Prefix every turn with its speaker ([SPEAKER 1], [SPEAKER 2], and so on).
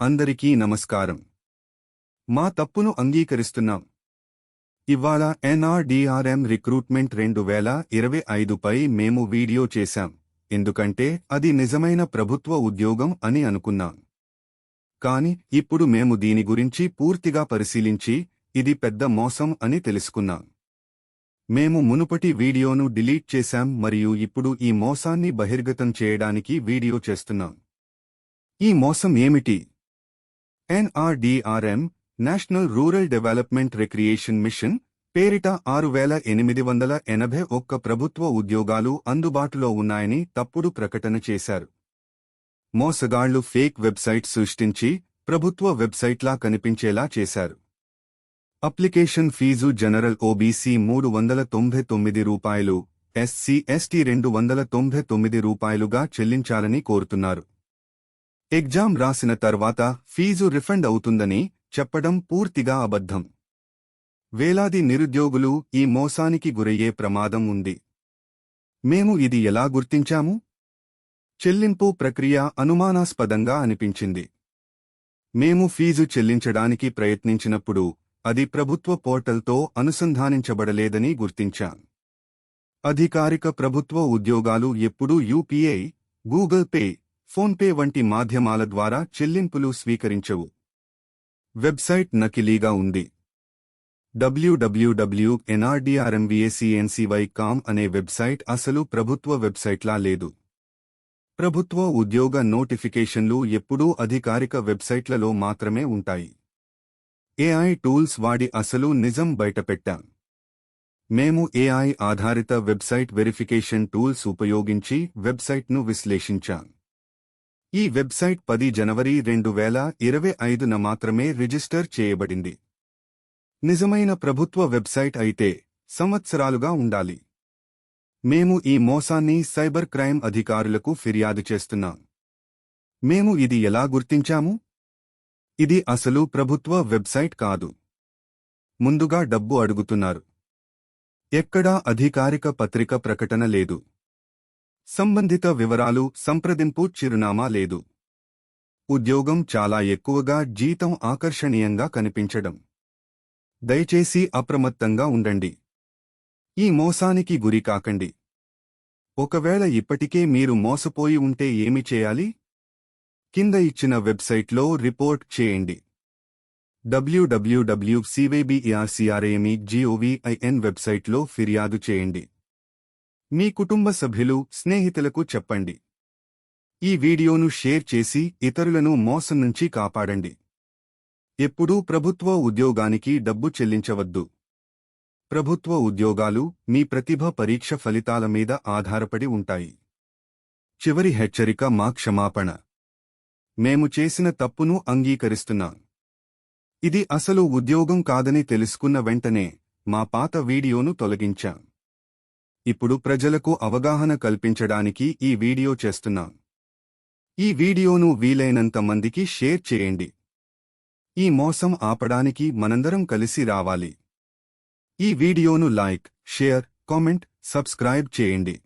[SPEAKER 1] అందరికీ నమస్కారం. మా తప్పును అంగీకరిస్తున్నాం. ఇవాళ ఎన్ఆర్డీఆర్ఎం రిక్రూట్మెంట్ రెండు వేల ఇరవై ఐదుపై మేము వీడియో చేశాం. ఎందుకంటే అది నిజమైన ప్రభుత్వ ఉద్యోగం అని అనుకున్నాం. కాని ఇప్పుడు మేము దీని గురించి పూర్తిగా పరిశీలించి ఇది పెద్ద మోసం అని తెలుసుకున్నాం. మేము మునుపటి వీడియోను డిలీట్ చేశాం మరియు ఇప్పుడు ఈ మోసాన్ని బహిర్గతం చేయడానికి వీడియో చేస్తున్నాం. ఈ మోసం ఏమిటి? NRDRM national rural development recreation mission పేరిట ఆరు వేల ఎనిమిది వందల ఎనభై ఒక్క ప్రభుత్వ ఉద్యోగాలు అందుబాటులో ఉన్నాయని తప్పుడు ప్రకటన చేశారు. మోసగాళ్ళు ఫేక్ వెబ్సైట్ సృష్టించి ప్రభుత్వ వెబ్సైట్లా కనిపించేలా చేశారు. అప్లికేషన్ ఫీజు జనరల్ ఓబీసీ మూడు వందల తొంభై తొమ్మిది రూపాయలు ఎస్సీ ఎస్టీ రెండు వందల తొంభై తొమ్మిది రూపాయలుగా చెల్లించాలని కోరుతున్నారు. ఎగ్జామ్ రాసిన తర్వాత ఫీజు రిఫండ్ అవుతుందని చెప్పడం పూర్తిగా అబద్ధం. వేలాది నిరుద్యోగులు ఈ మోసానికి గురయ్యే ప్రమాదం ఉంది. మేము ఇది ఎలా గుర్తించాము? చెల్లింపు ప్రక్రియ అనుమానాస్పదంగా అనిపించింది. మేము ఫీజు చెల్లించడానికి ప్రయత్నించినప్పుడు అది ప్రభుత్వ పోర్టల్తో అనుసంధానించబడలేదని గుర్తించాం. అధికారిక ప్రభుత్వ ఉద్యోగాలు ఎప్పుడూ యూపీఐ గూగుల్ పే ఫోన్పే వంటి మాధ్యమాల ద్వారా చెల్లింపులు స్వీకరించవు. వెబ్సైట్ నకిలీగా ఉంది. డబ్ల్యూడబ్ల్యూడబ్ల్యూ ఎన్ఆర్డీఆర్ఎంవీఏసీఎన్సీవై కామ్ అనే వెబ్సైట్ అసలు ప్రభుత్వ వెబ్సైట్లా లేదు. ప్రభుత్వ ఉద్యోగ నోటిఫికేషన్లు ఎప్పుడూ అధికారిక వెబ్సైట్లలో మాత్రమే ఉంటాయి. ఏఐ టూల్స్ వాడి అసలు నిజం బయటపెట్టాం. మేము ఏఐ ఆధారిత వెబ్సైట్ వెరిఫికేషన్ టూల్స్ ఉపయోగించి వెబ్సైట్ను విశ్లేషించాం. ఈ వెబ్సైట్ పది జనవరి రెండు వేల ఇరవై ఐదున మాత్రమే రిజిస్టర్ చేయబడింది. నిజమైన ప్రభుత్వ వెబ్సైట్ అయితే సంవత్సరాలుగా ఉండాలి. మేము ఈ మోసాన్ని సైబర్ క్రైమ్ అధికారులకు ఫిర్యాదు చేస్తున్నాం. మేము ఇది ఎలా గుర్తించాము? ఇది అసలు ప్రభుత్వ వెబ్సైట్ కాదు. ముందుగా డబ్బు అడుగుతున్నారు. ఎక్కడా అధికారిక పత్రిక ప్రకటన లేదు. సంబంధిత వివరాలు సంప్రదింపు చిరునామా లేదు. ఉద్యోగం చాలా ఎక్కువగా జీతం ఆకర్షణీయంగా కనిపించడం. దయచేసి అప్రమత్తంగా ఉండండి. ఈ మోసానికి గురి కాకండి. ఒకవేళ ఇప్పటికే మీరు మోసపోయి ఉంటే ఏమి చేయాలి? కింద ఇచ్చిన వెబ్సైట్లో రిపోర్ట్ చేయండి. డబ్ల్యూడబ్ల్యూడబ్ల్యూ సివైబిఈఆర్సీఆర్ఏమి జీఓవీఐఎన్ వెబ్సైట్లో ఫిర్యాదు చేయండి. మీ కుటుంబ సభ్యులు స్నేహితులకు చెప్పండి. ఈ వీడియోను షేర్ చేసి ఇతరులను మోసం నుంచి కాపాడండి. ఎప్పుడూ ప్రభుత్వ ఉద్యోగానికి డబ్బు చెల్లించవద్దు. ప్రభుత్వ ఉద్యోగాలు మీ ప్రతిభ పరీక్ష ఫలితాల మీద ఆధారపడి ఉంటాయి. చివరి హెచ్చరిక మా క్షమాపణ. మేము చేసిన తప్పును అంగీకరిస్తున్నాం. ఇది అసలు ఉద్యోగం కాదని తెలుసుకున్న వెంటనే మా పాత వీడియోను తొలగించాం. ఇప్పుడు ప్రజలకు అవగాహన కల్పించడానికి ఈ వీడియో చేస్తున్నాం. ఈ వీడియోను వీలైనంత మందికి షేర్ చేయండి. ఈ మోసం ఆపడానికి మనందరం కలిసి రావాలి. ఈ వీడియోను లైక్ షేర్ కామెంట్ సబ్స్క్రైబ్ చేయండి.